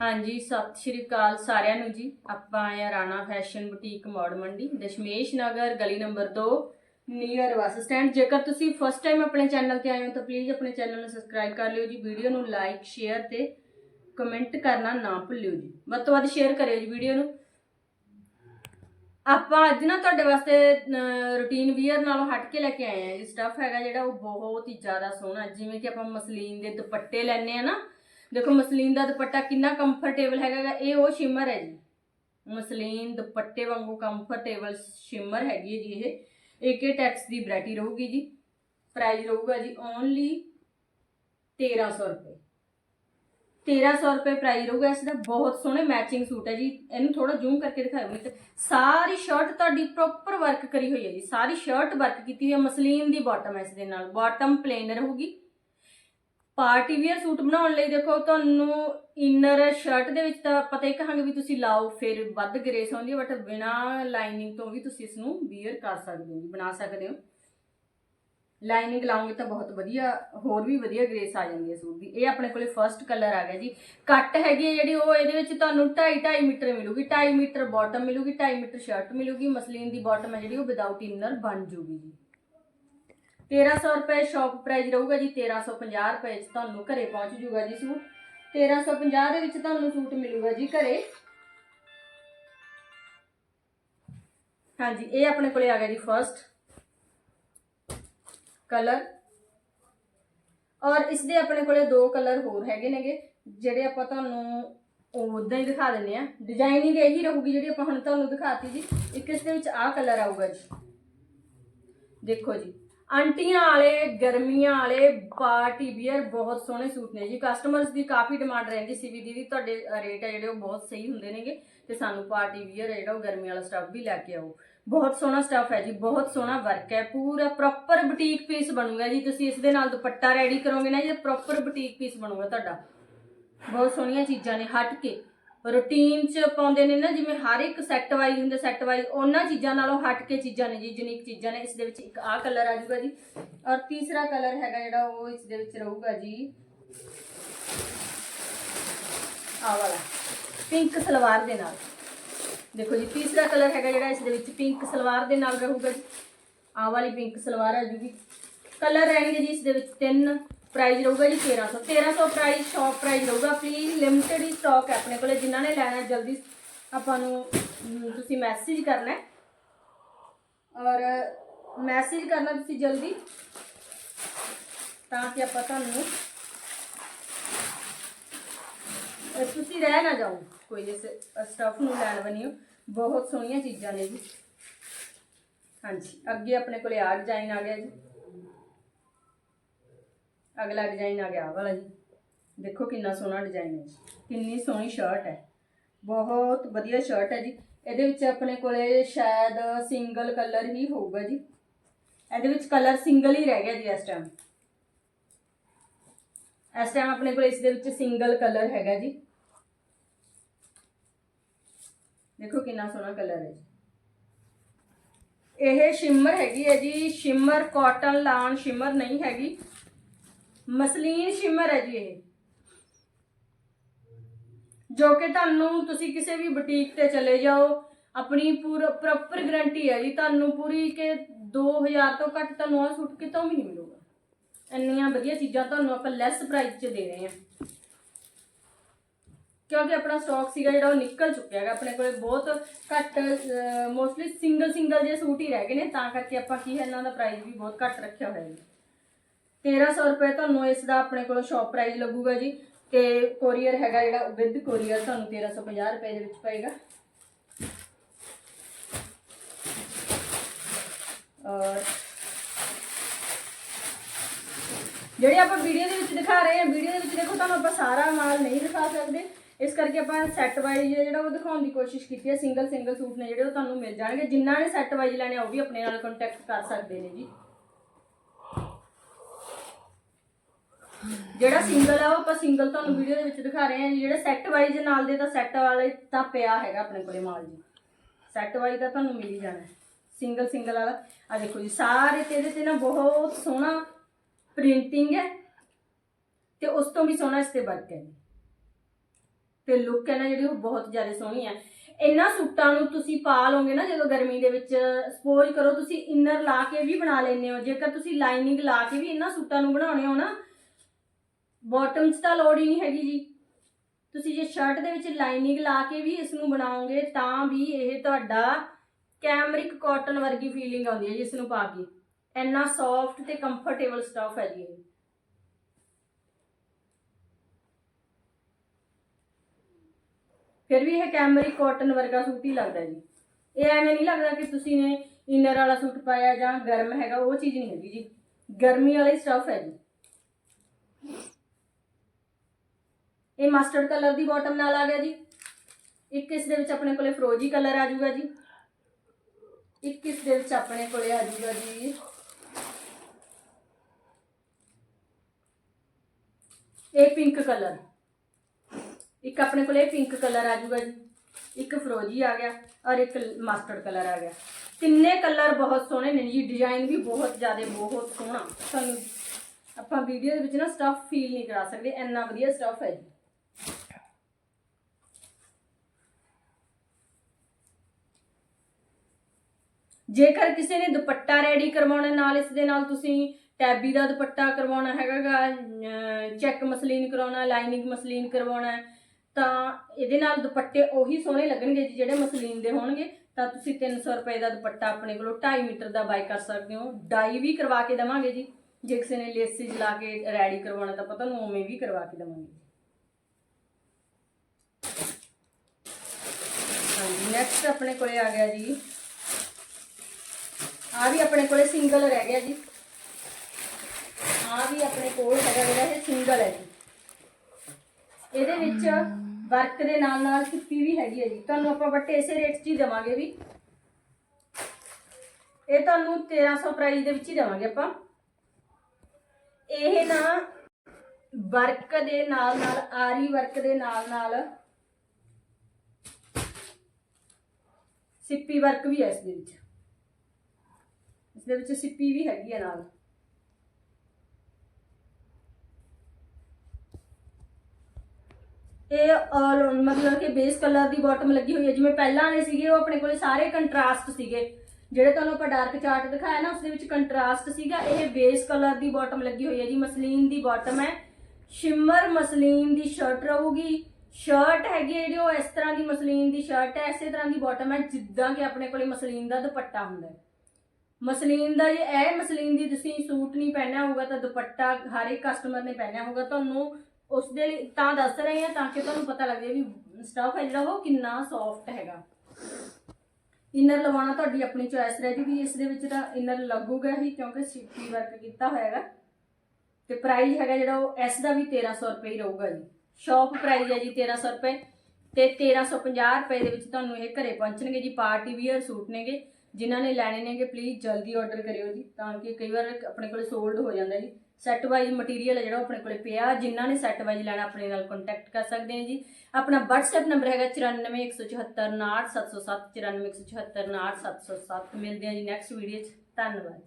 ਹਾਂਜੀ, ਸਤਿ ਸ਼੍ਰੀ ਅਕਾਲ ਸਾਰਿਆਂ ਨੂੰ ਜੀ। ਆਪਾਂ ਆਏ ਆ ਰਾਣਾ ਫੈਸ਼ਨ ਬੁਟੀਕ ਮੋੜ ਮੰਡੀ, ਦਸ਼ਮੇਸ਼ ਨਗਰ, ਗਲੀ ਨੰਬਰ 2 ਨੀਅਰ ਬੱਸ ਸਟੈਂਡ। ਜੇਕਰ ਤੁਸੀਂ ਫਸਟ ਟਾਈਮ ਆਪਣੇ ਚੈਨਲ ਤੇ ਆਏ ਹੋ ਤਾਂ ਪਲੀਜ਼ ਆਪਣੇ ਚੈਨਲ ਨੂੰ ਸਬਸਕ੍ਰਾਈਬ ਕਰ ਲਿਓ ਜੀ। ਵੀਡੀਓ ਨੂੰ ਲਾਈਕ ਸ਼ੇਅਰ ਤੇ ਕਮੈਂਟ ਕਰਨਾ ਨਾ ਭੁੱਲਿਓ ਜੀ। ਵੱਧ ਤੋਂ ਵੱਧ ਸ਼ੇਅਰ ਕਰਿਓ ਜੀ ਵੀਡੀਓ ਨੂੰ। ਆਪਾਂ ਅੱਜ ਨਾ ਤੁਹਾਡੇ ਵਾਸਤੇ ਰੂਟੀਨ ਵੀਅਰ ਨਾਲੋਂ ਹਟ ਕੇ ਲੈ ਕੇ ਆਏ ਆ ਜੀ ਸਟੱਫ ਹੈਗਾ ਜਿਹੜਾ ਉਹ ਬਹੁਤ ਹੀ ਜ਼ਿਆਦਾ ਸੋਹਣਾ। ਜਿਵੇਂ ਕਿ ਆਪਾਂ ਮਸਲੀਨ ਦੇ ਦੁਪੱਟੇ ਲੈਣੇ ਆ ਨਾ ਦੇਖੋ ਮਸਲੀਨ ਦਾ ਦੁਪੱਟਾ ਕਿੰਨਾ ਕੰਫਰਟੇਬਲ ਹੈਗਾ ਗਾ, ਇਹ ਉਹ ਸ਼ਿਮਰ ਹੈ ਜੀ। ਮਸਲੀਨ ਦੁਪੱਟੇ ਵਾਂਗੂ ਕੰਫਰਟੇਬਲ ਸ਼ਿਮਰ ਹੈਗੀ ਹੈ ਜੀ ਇਹ। ਏਕੇ ਟੈਕਸ ਦੀ ਵੈਰਾਈਟੀ ਰਹੂਗੀ ਜੀ। ਪ੍ਰਾਈਸ ਰਹੂਗਾ ਜੀ ਓਨਲੀ 1300 ਰੁਪਏ। 1300 ਰੁਪਏ ਪ੍ਰਾਈਸ ਰਹੂਗਾ ਇਸ ਦਾ ਬਹੁਤ ਸੋਹਣੇ ਮੈਚਿੰਗ ਸੂਟ ਹੈ ਜੀ। ਇਹਨੂੰ ਥੋੜਾ ਜ਼ੂਮ ਕਰਕੇ ਦਿਖਾਓ ਮਿੱਤਰ ਸਾਰੀ ਸ਼ਰਟ ਤੁਹਾਡੀ ਪ੍ਰੋਪਰ ਵਰਕ ਕਰੀ ਹੋਈ ਹੈ ਜੀ। ਸਾਰੀ ਸ਼ਰਟ ਵਰਕ ਕੀਤੀ ਹੋਈ ਹੈ ਮਸਲੀਨ ਦੀ ਬਾਟਮ ਹੈ ਇਸ ਦੇ ਨਾਲ। ਬਾਟਮ ਪਲੇਨ ਰਹੂਗੀ। ਪਾਰਟੀ ਵੀਅਰ ਸੂਟ ਬਣਾਉਣ ਲਈ, ਦੇਖੋ ਤੁਹਾਨੂੰ ਇਨਰ ਸ਼ਰਟ ਦੇ ਵਿੱਚ ਤਾਂ ਪਤਾ ਹੀ ਕਹਾਂਗੇ ਵੀ ਤੁਸੀਂ ਲਾਓ, ਫਿਰ ਵੱਧ ਗ੍ਰੇਸ ਆਉਂਦੀ ਹੈ ਬਟ ਬਿਨਾ ਲਾਈਨਿੰਗ ਤੋਂ ਵੀ ਤੁਸੀਂ ਇਸ ਨੂੰ ਵੀਅਰ ਕਰ ਸਕਦੇ ਹੋ ਜੀ, ਬਣਾ ਸਕਦੇ ਹੋ। ਲਾਈਨਿੰਗ ਲਾਉਂਗੇ ਤਾਂ ਬਹੁਤ ਵਧੀਆ, ਹੋਰ ਵੀ ਵਧੀਆ ਗ੍ਰੇਸ ਆ ਜਾਂਦੀ ਹੈ ਸੂਟ ਦੀ। ਇਹ ਆਪਣੇ ਕੋਲੇ ਫਰਸਟ ਕਲਰ ਆ ਗਿਆ ਜੀ। ਕੱਟ ਹੈਗੀ ਹੈ ਜਿਹੜੀ, ਉਹ ਇਹਦੇ ਵਿੱਚ ਤੁਹਾਨੂੰ 2.5 2.5 ਮੀਟਰ ਮਿਲੂਗੀ। 2.5 ਮੀਟਰ ਬਾਟਮ ਮਿਲੂਗੀ 2.5 ਮੀਟਰ ਸ਼ਰਟ ਮਿਲੂਗੀ। ਮਸਲੀਨ ਦੀ ਬਾਟਮ ਹੈ ਜਿਹੜੀ, ਉਹ ਵਿਦਆਊਟ ਇਨਰ ਬਣ ਜੂਗੀ ਜੀ। 1300 ਰੁਪਏ ਸ਼ਾਪ ਪ੍ਰਾਈਸ ਰਹੂਗਾ ਜੀ 1350 ਰੁਪਏ ਚ ਤੁਹਾਨੂੰ ਘਰੇ ਪਹੁੰਚ ਜੂਗਾ ਜੀ ਸੂਟ। 1350 ਦੇ ਵਿੱਚ ਤੁਹਾਨੂੰ ਸੂਟ ਮਿਲੂਗਾ ਜੀ ਘਰੇ। ਹਾਂਜੀ, ਇਹ ਆਪਣੇ ਕੋਲੇ ਆ ਗਿਆ ਜੀ ਫਰਸਟ ਕਲਰ ਔਰ ਇਸ ਦੇ ਆਪਣੇ ਕੋਲੇ ਦੋ ਕਲਰ ਹੋਰ ਹੈਗੇ ਨੇਗੇ, ਜਿਹੜੇ ਆਪਾਂ ਤੁਹਾਨੂੰ ਉਦਾਂ ਹੀ ਦਿਖਾ ਦਿੰਨੇ ਆ ਡਿਜ਼ਾਈਨਿੰਗ ਇਹੀ ਰਹੂਗੀ ਜਿਹੜੀ ਆਪਾਂ ਹੁਣ ਤੁਹਾਨੂੰ ਦਿਖਾਤੀ ਜੀ। ਇੱਕ ਇਸ ਦੇ ਵਿੱਚ ਆਹ ਕਲਰ ਆਊਗਾ ਜੀ। ਦੇਖੋ ਜੀ। ਆਂਟੀਆਂ ਵਾਲੇ, ਗਰਮੀਆਂ ਵਾਲੇ, ਪਾਰਟੀ ਵੀਅਰ ਬਹੁਤ ਸੋਹਣੇ ਸੂਟ ਨੇ ਜੀ। ਕਸਟਮਰਸ ਦੀ ਕਾਫੀ ਡਿਮਾਂਡ ਰਹਿੰਦੀ ਸੀ ਵੀ ਦੀਦੀ ਤੁਹਾਡੇ ਰੇਟ ਹੈ ਜਿਹੜੇ ਉਹ ਬਹੁਤ ਸਹੀ ਹੁੰਦੇ ਨੇਗੇ ਤੇ ਸਾਨੂੰ ਪਾਰਟੀ ਵੀਅਰ ਜਿਹੜਾ ਉਹ ਗਰਮੀ ਵਾਲਾ ਸਟੱਫ ਵੀ ਲੈ ਕੇ ਆਓ। ਬਹੁਤ ਸੋਹਣਾ ਸਟੱਫ ਹੈ ਜੀ, ਬਹੁਤ ਸੋਹਣਾ ਵਰਕ ਹੈ। ਪੂਰਾ ਪ੍ਰੋਪਰ ਬੁਟੀਕ ਪੀਸ ਬਣੂਗਾ ਜੀ। ਤੁਸੀਂ ਇਸ ਦੇ ਨਾਲ ਦੁਪੱਟਾ ਰੈਡੀ ਕਰੋਗੇ ਨਾ ਜੀ ਪ੍ਰੋਪਰ ਬੁਟੀਕ ਪੀਸ ਬਣੂਗਾ ਤੁਹਾਡਾ। ਬਹੁਤ ਸੋਹਣੀਆਂ ਚੀਜ਼ਾਂ ਨੇ, ਹਟ ਕੇ। ਰੂਟੀਨ ਚ ਪਾਉਂਦੇ ਨੇ ਨਾ, ਜਿਵੇਂ ਹਰ ਇੱਕ ਸੈੱਟ ਵਾਈਜ਼ ਹੁੰਦਾ ਸੈੱਟ ਵਾਈਜ਼ ਉਹਨਾਂ ਚੀਜ਼ਾਂ ਨਾਲੋਂ ਹਟ ਕੇ ਚੀਜ਼ਾਂ ਨੇ ਜੀ ਯੂਨੀਕ ਚੀਜ਼ਾਂ ਨੇ। ਇਸ ਦੇ ਵਿੱਚ ਇੱਕ ਆਹ ਕਲਰ ਆ ਜਾਊਗਾ ਜੀ। ਔਰ ਤੀਸਰਾ ਕਲਰ ਹੈਗਾ ਜਿਹੜਾ, ਉਹ ਇਸ ਦੇ ਵਿੱਚ ਰਹੂਗਾ ਜੀ। ਆਹ ਵਾਲਾ ਪਿੰਕ ਸਲਵਾਰ ਦੇ ਨਾਲ। ਦੇਖੋ ਜੀ, ਤੀਸਰਾ ਕਲਰ ਹੈਗਾ ਜਿਹੜਾ, ਇਸ ਦੇ ਵਿੱਚ ਪਿੰਕ ਸਲਵਾਰ ਦੇ ਨਾਲ ਰਹੂਗਾ ਜੀ। ਆਹ ਵਾਲੀ ਪਿੰਕ ਸਲਵਾਰ ਆ ਜੂਗੀ। ਕਲਰ ਰਹਿਣਗੇ ਜੀ ਇਸ ਦੇ ਵਿੱਚ ਤਿੰਨ। ਪ੍ਰਾਈਸ ਰਹੂਗਾ ਜੀ 1300 1300 ਪ੍ਰਾਈਸ ਸ਼ਾਪ ਪ੍ਰਾਈਸ ਰਹੂਗਾ ਪਲੀਜ਼ ਲਿਮਟਿਡ ਹੀ ਸਟਾਕ ਹੈ ਆਪਣੇ ਕੋਲੇ, ਜਿਨ੍ਹਾਂ ਨੇ ਲੈਣਾ ਜਲਦੀ ਆਪਾਂ ਨੂੰ ਤੁਸੀਂ ਮੈਸੇਜ ਕਰਨਾ ਹੈ। ਔਰ ਮੈਸੇਜ ਕਰਨਾ ਤੁਸੀਂ ਜਲਦੀ, ਤਾਂ ਕਿ ਆਪਾਂ ਤੁਹਾਨੂੰ ਤੁਸੀਂ ਰਹਿ ਨਾ ਜਾਓ। ਕੋਈ ਇਸ ਸਟਫ ਨੂੰ ਲੈਣ ਬਣਿਓ ਬਹੁਤ ਸੋਹਣੀਆਂ ਚੀਜ਼ਾਂ ਨੇ ਜੀ। ਹਾਂਜੀ, ਅੱਗੇ ਆਪਣੇ ਕੋਲੇ ਆ ਡਿਜ਼ਾਈਨ ਆ ਗਿਆ ਜੀ। ਅਗਲਾ ਡਿਜ਼ਾਈਨ ਆ ਗਿਆ ਆਹ ਵਾਲਾ ਜੀ। ਦੇਖੋ ਕਿੰਨਾ ਸੋਹਣਾ ਡਿਜ਼ਾਈਨ ਹੈ ਜੀ। ਕਿੰਨੀ ਸੋਹਣੀ ਸ਼ਰਟ ਹੈ। ਬਹੁਤ ਵਧੀਆ ਸ਼ਰਟ ਹੈ ਜੀ। ਇਹਦੇ ਵਿੱਚ ਆਪਣੇ ਕੋਲੇ ਸ਼ਾਇਦ ਸਿੰਗਲ ਕਲਰ ਹੀ ਹੋਊਗਾ ਜੀ। ਇਹਦੇ ਵਿੱਚ ਕਲਰ ਸਿੰਗਲ ਹੀ ਰਹਿ ਗਿਆ ਜੀ ਇਸ ਟਾਈਮ ਇਸ ਟਾਈਮ ਆਪਣੇ ਕੋਲ ਇਸ ਦੇ ਵਿੱਚ ਸਿੰਗਲ ਕਲਰ ਹੈਗਾ ਜੀ। ਦੇਖੋ ਕਿੰਨਾ ਸੋਹਣਾ ਕਲਰ ਹੈ ਜੀ। ਇਹ ਸ਼ਿਮਰ ਹੈਗੀ ਹੈ ਜੀ। ਸ਼ਿਮਰ ਕਾਟਨ ਲਾਨ ਸ਼ਿਮਰ ਨਹੀਂ ਹੈਗੀ। ਮਸਲੀਨ ਸ਼ਿਮਰ ਹੈ ਜੀ ਇਹ। ਜੋ ਕਿ ਤੁਹਾਨੂੰ ਤੁਸੀਂ ਕਿਸੇ ਵੀ ਬੁਟੀਕ ਤੇ ਚਲੇ ਜਾਓ, ਆਪਣੀ ਪੂਰਾ ਪ੍ਰੋਪਰ ਗਰੰਟੀ ਹੈ ਜੀ। ਤੁਹਾਨੂੰ ਪੂਰੀ ਕਿ 2000 ਤੋਂ ਘੱਟ ਤੁਹਾਨੂੰ ਆ ਸੂਟ ਕਿਤੋਂ ਵੀ ਨਹੀਂ ਮਿਲੂਗਾ। ਇੰਨੀਆਂ ਵਧੀਆ ਚੀਜ਼ਾਂ ਤੁਹਾਨੂੰ ਆਪਾਂ ਲੈਸ ਪ੍ਰਾਈਸ 'ਚ ਦੇ ਰਹੇ ਹਾਂ। ਕਿਉਂਕਿ ਆਪਣਾ ਸਟਾਕ ਸੀਗਾ ਜਿਹੜਾ ਉਹ ਨਿਕਲ ਚੁੱਕਿਆ ਹੈਗਾ। ਆਪਣੇ ਕੋਲੇ ਬਹੁਤ ਘੱਟ ਮੋਸਟਲੀ ਸਿੰਗਲ ਸਿੰਗਲ ਜਿਹੇ ਸੂਟ ਹੀ ਰਹਿ ਗਏ ਨੇ। ਤਾਂ ਕਰਕੇ ਆਪਾਂ ਕੀ ਹੈ, ਇਹਨਾਂ ਦਾ ਪ੍ਰਾਈਸ ਵੀ ਬਹੁਤ ਘੱਟ ਰੱਖਿਆ ਹੋਇਆ ਹੈ। 1300 ਰੁਪਏ ਤੁਹਾਨੂੰ ਇਸ ਦਾ ਆਪਣੇ ਕੋਲ ਸ਼ਾਪ ਪ੍ਰਾਈਸ ਲੱਗੂਗਾ ਜੀ। ਤੇ ਕੋਰੀਅਰ ਹੈਗਾ ਜਿਹੜਾ ਵਿਦ ਕੋਰੀਅਰ ਤੁਹਾਨੂੰ 1350 ਰੁਪਏ ਦੇ ਵਿੱਚ ਪਏਗਾ। ਔਰ ਜਿਹੜੇ ਆਪਾਂ ਵੀਡੀਓ ਦੇ ਵਿੱਚ ਦਿਖਾ ਰਹੇ ਹਾਂ ਵੀਡੀਓ ਦੇ ਵਿੱਚ ਦੇਖੋ, ਤੁਹਾਨੂੰ ਆਪਾਂ ਸਾਰਾ ਮਾਲ ਨਹੀਂ ਦਿਖਾ ਸਕਦੇ। ਇਸ ਕਰਕੇ ਆਪਾਂ ਸੈੱਟ ਵਾਈਜ਼ ਜਿਹੜਾ ਉਹ ਦਿਖਾਉਣ ਦੀ ਕੋਸ਼ਿਸ਼ ਕੀਤੀ ਹੈ। ਸਿੰਗਲ ਸਿੰਗਲ ਸੂਟ ਨੇ ਜਿਹੜੇ ਉਹ ਤੁਹਾਨੂੰ ਮਿਲ ਜਾਣਗੇ। ਜਿਨ੍ਹਾਂ ਨੇ ਸੈੱਟ ਵਾਈਜ਼ ਲੈਣੇ ਉਹ ਵੀ ਆਪਣੇ ਨਾਲ ਕੰਟੈਕਟ ਕਰ ਸਕਦੇ ਨੇ ਜੀ। ਜਿਹੜਾ ਸਿੰਗਲ ਆ, ਉਹ ਆਪਾਂ ਸਿੰਗਲ ਤੁਹਾਨੂੰ ਵੀਡੀਓ ਦੇ ਵਿੱਚ ਦਿਖਾ ਰਹੇ ਹਾਂ ਜੀ। ਜਿਹੜਾ ਸੈੱਟ ਵਾਈਜ਼ ਨਾਲ ਦੇ ਤਾਂ ਸੈੱਟ ਵਾਲੇ ਤਾਂ ਪਿਆ ਹੈਗਾ ਆਪਣੇ ਕੋਲੇ ਮਾਲ ਜੀ। ਸੈੱਟ ਵਾਈਜ਼ ਦਾ ਤੁਹਾਨੂੰ ਮਿਲ ਹੀ ਜਾਣਾ ਸਿੰਗਲ ਸਿੰਗਲ ਵਾਲਾ। ਆ ਦੇਖੋ ਜੀ, ਸਾਰੇ ਤੇ ਇਹਦੇ ਤੇ ਨਾ ਬਹੁਤ ਸੋਹਣਾ ਪ੍ਰਿੰਟਿੰਗ ਹੈ ਤੇ ਉਸ ਤੋਂ ਵੀ ਸੋਹਣਾ ਇਸ ਤੇ ਵਰਕ ਹੈ ਜੀ। ਤੇ ਲੁੱਕ ਹੈ ਨਾ ਜਿਹੜੀ, ਉਹ ਬਹੁਤ ਜ਼ਿਆਦਾ ਸੋਹਣੀ ਹੈ। ਇਹਨਾਂ ਸੂਟਾਂ ਨੂੰ ਤੁਸੀਂ ਪਾ ਲਓਗੇ ਨਾ, ਜਦੋਂ ਗਰਮੀ ਦੇ ਵਿੱਚ ਸਪੋਜ਼ ਕਰੋ ਤੁਸੀਂ ਇਨਰ ਲਾ ਕੇ ਵੀ ਬਣਾ ਲੈਂਦੇ ਹੋ। ਜੇਕਰ ਤੁਸੀਂ ਲਾਈਨਿੰਗ ਲਾ ਕੇ ਵੀ ਇਹਨਾਂ ਸੂਟਾਂ ਨੂੰ ਬਣਾਉਣੇ ਹੋ ਨਾ ਬਾਟਮਸ ਤਾਂ ਲੋੜ ਹੀ ਨਹੀਂ ਹੈਗੀ ਜੀ। ਤੁਸੀਂ ਜੇ ਸ਼ਰਟ ਦੇ ਵਿੱਚ ਲਾਈਨਿੰਗ ਲਾ ਕੇ ਵੀ ਇਸ ਨੂੰ ਬਣਾਓਗੇ, ਤਾਂ ਵੀ ਇਹ ਤੁਹਾਡਾ ਕੈਮਰਿਕ ਕਾਟਨ ਵਰਗੀ ਫੀਲਿੰਗ ਆਉਂਦੀ ਹੈ ਜਿਸ ਨੂੰ ਪਾ ਕੇ। ਇੰਨਾ ਸੌਫਟ ਤੇ ਕੰਫਰਟੇਬਲ ਸਟਫ ਹੈ। ਜੀ ਇਹ ਫਿਰ ਵੀ ਇਹ ਕੈਮਰਿਕ ਕਾਟਨ ਵਰਗਾ ਸੂਟ ਹੀ ਲੱਗਦਾ ਜੀ। ਇਹ ਐਵੇਂ ਨਹੀਂ ਲੱਗਦਾ ਕਿ ਤੁਸੀਂ ਨੇ ਇਨਰ ਵਾਲਾ ਸੂਟ ਪਾਇਆ ਜਾਂ ਗਰਮ ਹੈਗਾ, ਉਹ ਚੀਜ਼ ਨਹੀਂ ਹੈਗੀ ਜੀ। ਗਰਮੀ ਵਾਲੀ ਸਟਫ ਹੈ ਜੀ। ਇਹ ਮਸਟਰਡ ਕਲਰ ਦੀ ਬਾਟਮ ਨਾਲ ਆ ਗਿਆ ਜੀ। ਇੱਕ ਇਸ ਦੇ ਵਿੱਚ ਆਪਣੇ ਕੋਲੇ ਫਰੋਜੀ ਕਲਰ ਆ ਜਾਊਗਾ ਜੀ। ਇੱਕ ਇਸ ਦੇ ਵਿੱਚ ਆਪਣੇ ਕੋਲੇ ਆ ਜਾਊਗਾ ਜੀ। ਇਹ ਪਿੰਕ ਕਲਰ ਇੱਕ ਆਪਣੇ ਕੋਲੇ ਪਿੰਕ ਕਲਰ ਆ ਜਾਊਗਾ ਜੀ। ਇੱਕ ਫਰੋਜੀ ਆ ਗਿਆ ਔਰ ਇੱਕ ਮਸਟਰਡ ਕਲਰ ਆ ਗਿਆ। ਤਿੰਨੇ ਕਲਰ ਬਹੁਤ ਸੋਹਣੇ ਨੇ ਜੀ। ਡਿਜ਼ਾਈਨ ਵੀ ਬਹੁਤ ਜ਼ਿਆਦਾ ਬਹੁਤ ਸੋਹਣਾ। ਤੁਹਾਨੂੰ ਆਪਾਂ ਵੀਡੀਓ ਦੇ ਵਿੱਚ ਨਾ ਸਟਫ ਫੀਲ ਨਹੀਂ ਕਰਾ ਸਕਦੇ। ਇੰਨਾ ਵਧੀਆ ਸਟਫ ਹੈ ਜੀ। ਜੇਕਰ ਕਿਸੇ ਨੇ ਦੁਪੱਟਾ ਰੈਡੀ ਕਰਵਾਉਣਾ, ਨਾਲ ਇਸ ਦੇ ਨਾਲ ਤੁਸੀਂ ਟੈਬੀ ਦਾ ਦੁਪੱਟਾ ਕਰਵਾਉਣਾ ਹੈਗਾਗਾ ਚੈੱਕ ਮਸਲੀਨ ਕਰਾਉਣਾ ਲਾਈਨਿੰਗ ਮਸਲੀਨ ਕਰਵਾਉਣਾ, ਤਾਂ ਇਹਦੇ ਨਾਲ ਦੁਪੱਟੇ ਉਹੀ ਸੋਹਣੇ ਲੱਗਣਗੇ ਜੀ ਜਿਹੜੇ ਮਸਲੀਨ ਦੇ ਹੋਣਗੇ। ਤਾਂ ਤੁਸੀਂ 300 ਰੁਪਏ ਦਾ ਦੁਪੱਟਾ ਆਪਣੇ ਕੋਲੋਂ 2.5 ਮੀਟਰ ਦਾ ਬਾਈ ਕਰ ਸਕਦੇ ਹੋ। ਡਾਈ ਵੀ ਕਰਵਾ ਕੇ ਦਵਾਂਗੇ ਜੀ। ਜੇ ਕਿਸੇ ਨੇ ਲੇਸਿਜ਼ ਲਾ ਕੇ ਰੈਡੀ ਕਰਵਾਉਣਾ ਤਾਂ ਪਤਾ ਨੂੰ ਉਵੇਂ ਵੀ ਕਰਵਾ ਕੇ ਦਵਾਂਗੇ। ਹਾਂਜੀ ਨੈਕਸਟ ਆਪਣੇ ਕੋਲੇ ਆ ਗਿਆ ਜੀ। ਆ ਵੀ ਆਪਣੇ ਕੋਲੇ ਸਿੰਗਲ ਰਹਿ ਗਿਆ ਜੀ। ਆ ਵੀ ਆਪਣੇ ਕੋਲ ਹੈਗਾ ਜਿਹੜਾ ਇਹ ਸਿੰਗਲ ਹੈ ਜੀ। ਇਹਦੇ ਵਿੱਚ ਵਰਕ ਦੇ ਨਾਲ ਨਾਲ ਸਿੱਪੀ ਵੀ ਹੈਗੀ ਹੈ ਜੀ। ਤੁਹਾਨੂੰ ਆਪਾਂ ਬੱਟੇ ਇਸੇ ਰੇਟ 'ਚ ਹੀ ਦੇਵਾਂਗੇ ਵੀ। ਇਹ ਤੁਹਾਨੂੰ 1300 ਪ੍ਰਾਈਸ ਦੇ ਵਿੱਚ ਹੀ ਦੇਵਾਂਗੇ ਆਪਾਂ। ਇਹ ਨਾ ਵਰਕ ਦੇ ਨਾਲ ਨਾਲ, ਆਰੀ ਵਰਕ ਦੇ ਨਾਲ ਨਾਲ ਸਿੱਪੀ ਵਰਕ ਵੀ ਹੈ ਇਸ ਦੇ ਵਿੱਚ। ਇਸ ਦੇ ਵਿੱਚ ਸਿੱਪੀ ਵੀ ਹੈਗੀ ਹੈ ਨਾਲ। ਇਹ ਮਤਲਬ ਕਿ ਬੇਸ ਕਲਰ ਦੀ ਬਾਟਮ ਲੱਗੀ ਹੋਈ ਹੈ। ਜਿਵੇਂ ਪਹਿਲਾਂ ਵਾਲੇ ਸੀਗੇ, ਉਹ ਆਪਣੇ ਕੋਲੇ ਸਾਰੇ ਕੰਟਰਾਸਟ ਸੀਗੇ। ਜਿਹੜੇ ਤੁਹਾਨੂੰ ਆਪਾਂ ਡਾਰਕ ਚਾਰਟ ਦਿਖਾਇਆ ਨਾ, ਉਸ ਦੇ ਵਿੱਚ ਕੰਟਰਾਸਟ ਸੀਗਾ। ਇਹ ਬੇਸ ਕਲਰ ਦੀ ਬਾਟਮ ਲੱਗੀ ਹੋਈ ਹੈ ਜੀ। ਮਸਲੀਨ ਦੀ ਬਾਟਮ ਹੈ। ਸ਼ਿਮਰ ਮਸਲੀਨ ਦੀ ਸ਼ਰਟ ਰਹੂਗੀ। ਸ਼ਰਟ ਹੈਗੀ ਹੈ ਜਿਹੜੀ, ਉਹ ਇਸ ਤਰ੍ਹਾਂ ਦੀ ਮਸਲੀਨ ਦੀ ਸ਼ਰਟ ਹੈ। ਇਸੇ ਤਰ੍ਹਾਂ ਦੀ ਬਾਟਮ ਹੈ, ਜਿੱਦਾਂ ਕਿ ਆਪਣੇ ਕੋਲੇ ਮਸਲੀਨ ਦਾ ਦੁਪੱਟਾ ਹੁੰਦਾ ਹੈ। ਮਸਲੀਨ ਦਾ ਜੇ ਇਹ ਮਸਲੀਨ ਦੀ ਤੁਸੀਂ ਸੂਟ ਨਹੀਂ ਪਹਿਨਿਆ ਹੋਊਗਾ ਤਾਂ ਦੁਪੱਟਾ ਹਰ ਇੱਕ ਕਸਟਮਰ ਨੇ ਪਹਿਨਿਆ ਹੋਊਗਾ, ਤੁਹਾਨੂੰ ਉਸ ਦੇ ਲਈ ਤਾਂ ਦੱਸ ਰਹੇ ਹਾਂ ਤਾਂ ਕਿ ਤੁਹਾਨੂੰ ਪਤਾ ਲੱਗੇ ਵੀ ਸਟਫ ਹੈ ਜਿਹੜਾ ਉਹ ਕਿੰਨਾ ਸੌਫਟ ਹੈਗਾ। ਇਨਰ ਲਵਾਉਣਾ ਤੁਹਾਡੀ ਆਪਣੀ ਚੋਇਸ ਰਹਿ ਜੂਗੀ, ਇਸ ਦੇ ਵਿੱਚ ਤਾਂ ਇਨਰ ਲੱਗੂਗਾ ਹੀ ਕਿਉਂਕਿ ਸਿੱਪੀ ਵਰਕ ਕੀਤਾ ਹੋਇਆ ਹੈਗਾ। ਤੇ ਪ੍ਰਾਈਸ ਹੈਗਾ ਜਿਹੜਾ ਉਹ ਇਸ ਦਾ ਵੀ 1300 ਰੁਪਏ ਹੀ ਰਹੂਗਾ ਜੀ। ਸ਼ਾਪ ਪ੍ਰਾਈਸ ਹੈ ਜੀ 1300 ਰੁਪਏ ਤੇ 1350 ਰੁਪਏ ਦੇ ਵਿੱਚ ਤੁਹਾਨੂੰ ਇਹ ਘਰੇ ਪਹੁੰਚਣਗੇ ਜੀ ਪਾਰਟੀ ਵੀਅਰ ਸੂਟ ਨੇਗੇ। ਜਿਨ੍ਹਾਂ ਨੇ ਲੈਣੇ ਨੇਗੇ ਪਲੀਜ਼ ਜਲਦੀ ਆਰਡਰ ਕਰਿਓ ਜੀ, ਤਾਂ ਕਿ ਕਈ ਵਾਰ ਆਪਣੇ ਕੋਲ ਸੋਲਡ ਹੋ ਜਾਂਦਾ ਜੀ। ਸੈੱਟ ਵਾਈਜ਼ ਮਟੀਰੀਅਲ ਹੈ ਜਿਹੜਾ ਉਹ ਆਪਣੇ ਕੋਲੇ ਪਿਆ, ਜਿਨ੍ਹਾਂ ਨੇ ਸੈੱਟ ਵਾਈਜ਼ ਲੈਣਾ, ਆਪਣੇ ਨਾਲ ਕੰਟੈਕਟ ਕਰ ਸਕਦੇ ਨੇ ਜੀ। ਆਪਣਾ WhatsApp ਨੰਬਰ ਹੈਗਾ 9417497707 94174 ਮਿਲਦੇ ਹਾਂ ਜੀ ਨੈਕਸਟ ਵੀਡੀਓ 'ਚ। ਧੰਨਵਾਦ।